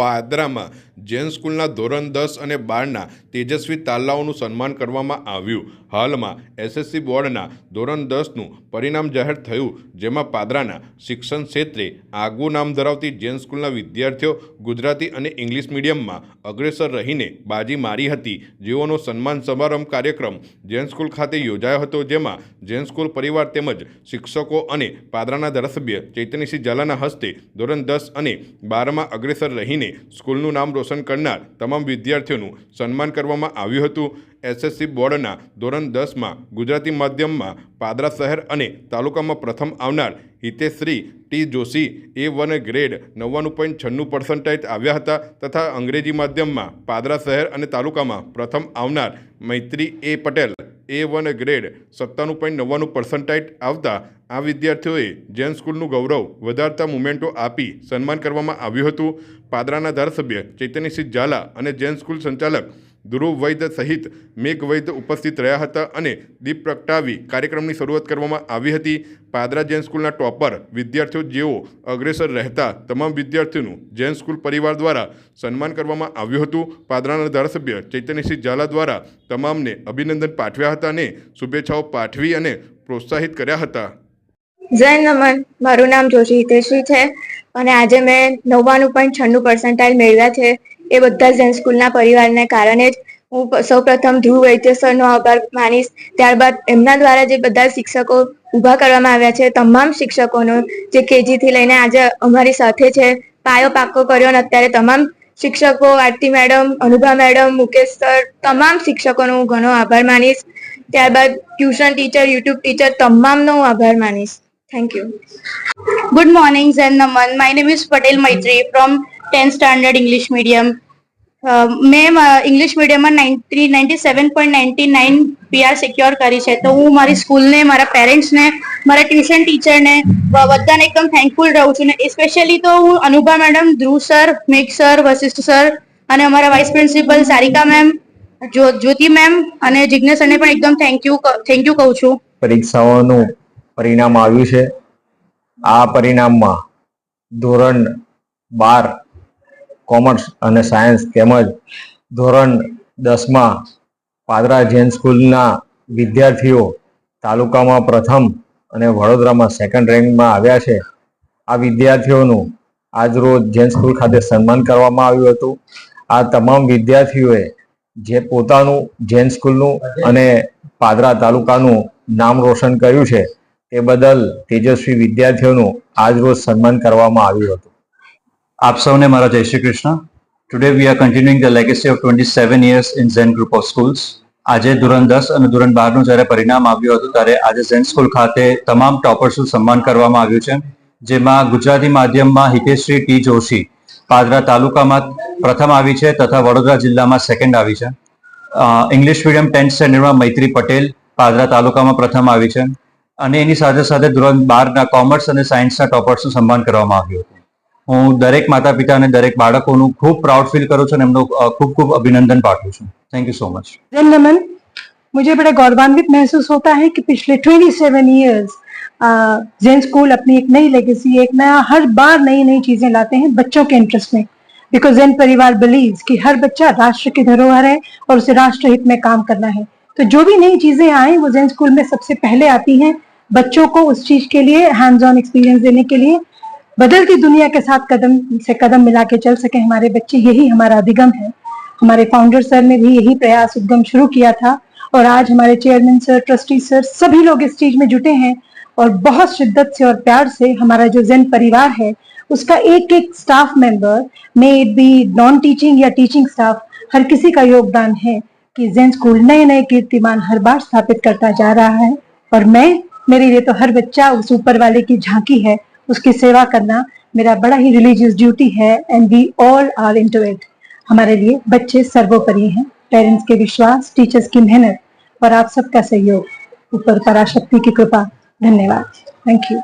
Padrama Jain સ્કૂલના ધોરણ દસ અને બારના તેજસ્વી તાલાઓનું સન્માન કરવામાં આવ્યું. હાલમાં એસએસસી બોર્ડના ધોરણ દસનું પરિણામ જાહેર થયું, જેમાં પાદરાના શિક્ષણ ક્ષેત્રે આગવું નામ ધરાવતી જૈન સ્કૂલના વિદ્યાર્થીઓ ગુજરાતી અને ઇંગ્લિશ મીડિયમમાં અગ્રેસર રહીને બાજી મારી હતી. જેઓનો સન્માન સમારંભ કાર્યક્રમ જૈન સ્કૂલ ખાતે યોજાયો હતો, જેમાં જૈન સ્કૂલ પરિવાર તેમજ શિક્ષકો અને પાદરાના ધારાસભ્ય ચૈતન્યસિંહ ઝાલાના હસ્તે ધોરણ દસ અને બારમાં અગ્રેસર રહીને સ્કૂલનું નામ રોશન કરનાર તમામ વિદ્યાર્થીઓનું સન્માન કરવામાં આવ્યું હતું. એસએસસી બોર્ડના ધોરણ દસમાં ગુજરાતી માધ્યમમાં પાદરા શહેર અને તાલુકામાં પ્રથમ આવનાર Hiteshri T Joshi A one grade નવ્વાણું પોઈન્ટ છન્નું પર્સન્ટાઇજ આવ્યા હતા તથા અંગ્રેજી માધ્યમમાં પાદરા શહેર અને તાલુકામાં પ્રથમ આવનાર Maitri A Patel A one grade સત્તાણું પોઈન્ટ નવ્વાણું પર્સન્ટાઇટ આવતા આ વિદ્યાર્થીઓએ જૈન સ્કૂલનું ગૌરવ વધારતા મુમેન્ટો આપી સન્માન કરવામાં આવ્યું હતું. પાદરાના ધારાસભ્ય ચૈતન્યસિંહ ઝાલા અને જૈન સ્કૂલ સંચાલક ધ્રુવ વૈદ્ય સહિત મેઘ વૈદ્ય ઉપસ્થિત રહ્યા હતા અને દીપ પ્રગટાવી કાર્યક્રમની શરૂઆત કરવામાં આવી હતી. પાદરા જૈન સ્કૂલના ટોપર વિદ્યાર્થીઓ જેઓ અગ્રેસર રહેતા તમામ વિદ્યાર્થીઓનું જૈન સ્કૂલ પરિવાર દ્વારા સન્માન કરવામાં આવ્યું હતું. પાદરાના ધારાસભ્ય ચૈતન્યસિંહ ઝાલા દ્વારા તમામને અભિનંદન પાઠવ્યા હતા અને શુભેચ્છાઓ પાઠવી અને પ્રોત્સાહિત કર્યા હતા. જય નમન. મારું નામ જોશી હિતેશ્રી છે અને આજે મેં નવ્વાણું પોઈન્ટ છન્નું પર્સન્ટાઇલ મેળવ્યા છે. એ બધા જૈન સ્કૂલના પરિવારને કારણે જ હું સૌપ્રથમ ધ્રુવ વૈદ્ય સરનો આભાર માનીશ. ત્યારબાદ એમના દ્વારા જે બધા શિક્ષકો ઊભા કરવામાં આવ્યા છે, તમામ શિક્ષકોનો, જે કેજીથી લઈને આજે અમારી સાથે છે, પાયો પાકો કર્યો અને અત્યારે તમામ શિક્ષકો, Aarti madam, Anubha madam, Mukesh sir, તમામ શિક્ષકોનો હું ઘણો આભાર માનીશ. ત્યારબાદ ટ્યુશન ટીચર, યુટ્યુબ ટીચર, તમામનો હું આભાર માનીશ. Thank you good morning Zen Naman. My name is Patel Maitri from 10th standard English. Uh, મેં ઇંગ્લિશ મીડિયમમાં ninety ninety seven point ninety nine PR secure કરી છે. તો હું મારી સ્કૂલને મારા પેરેન્ટ્સને મારા ટ્યુશન ટીચરને બધાને એકદમ થેન્કફુલ રહું છું. ને સ્પેશિયલી તો હું Anubha madam Dhruv sir Megh sir Vashishth sir અને અમારા vice principal Sarika ma'am Jyoti ma'am અને જિજ્ઞેશ સરને પણ એકદમ થેન્ક યુ થેન્ક યુ કહું છું. પરીક્ષાઓનું પરિણામ આવ્યું છે. આ પરિણામમાં ધોરણ બાર કોમર્સ અને સાયન્સ તેમજ ધોરણ દસમાં પાદરા જૈન સ્કૂલના વિદ્યાર્થીઓ તાલુકામાં પ્રથમ અને વડોદરામાં સેકન્ડ રેન્કમાં આવ્યા છે. આ વિદ્યાર્થીઓનું આજરોજ જૈન સ્કૂલ ખાતે સન્માન કરવામાં આવ્યું હતું. આ તમામ વિદ્યાર્થીઓએ જે પોતાનું જૈન સ્કૂલનું અને પાદરા તાલુકાનું નામ રોશન કર્યું છે, તે બદલ તેજસ્વી વિદ્યાર્થીઓનું આજરોજ સન્માન કરવામાં આવ્યું હતું. આપ સૌને મારા જય Shri Krishna today we are continuing the legacy of twenty seven years in Zen group of schools આજે ધોરણ દસ અને ધોરણ બારનું જ્યારે પરિણામ આવ્યું હતું ત્યારે આજે ઝેન સ્કૂલ ખાતે તમામ ટોપર્સનું સન્માન કરવામાં આવ્યું છે, જેમાં ગુજરાતી માધ્યમમાં હિતેશ્રી ટી જોશી, પાદરા તાલુકામાં પ્રથમ આવી છે તથા વડોદરા જિલ્લામાં સેકન્ડ આવી છે. ઇંગ્લિશ મીડિયમ ટેન્થ સ્ટેન્ડર્ડમાં મૈત્રી પટેલ પાદરા તાલુકામાં પ્રથમ આવી છે અને એની સાથે સાથે ધોરણ બારના કોમર્સ અને સાયન્સના ટોપર્સનું સન્માન કરવામાં આવ્યું હતું. હું દરેક માતા પિતા અને દરેક બાળકોનું ખૂબ પ્રાઉડ ફીલ કરું છું અને એમનું અ, ખૂબ ખૂબ અભિનંદન પાઠવું છું thank you so much Jain नमन मुझे बड़ा गौरवान्वित महसूस होता है कि पिछले 27 इयर्स जैन स्कूल अपनी एक नई लेगेसी एक नया हर बार नई नई चीजें लाते हैं बच्चों के इंटरेस्ट में बिकॉज जैन परिवार बिलीव्स कि हर बच्चा राष्ट्र की धरोहर है और उसे राष्ट्र हित में काम करना है तो जो भी नई चीजें आए वो जैन स्कूल में सबसे पहले आती हैं बच्चों को उस चीज के लिए हैंड्स ऑन एक्सपीरियंस देने के लिए बदलती दुनिया के साथ कदम से कदम मिला के चल सके हमारे बच्चे, यही हमारा अधिगम है। हमारे फाउंडर सर ने भी यही प्रयास, उद्गम शुरू किया था और आज हमारे चेयरमैन सर ट्रस्टी सर सभी लोग इस चीज़ में जुटे हैं और बहुत शिद्दत से और प्यार से हमारा जो जैन परिवार है, उसका एक एक staff member may it be non teaching या टीचिंग स्टाफ हर किसी का योगदान है कि जैन स्कूल नए नए कीर्तिमान हर बार स्थापित करता जा रहा है। और मैं, मेरे लिए तो हर बच्चा उस ऊपर वाले की झांकी है उसकी सेवा करना मेरा बड़ा ही रिलीजियस ड्यूटी है and we all are into it हमारे लिए बच्चे सर्वोपरि हैं। पेरेंट्स के विश्वास टीचर्स की मेहनत और आप सबका सहयोग। ऊपर पराशक्ति की कृपा। धन्यवाद। Thank you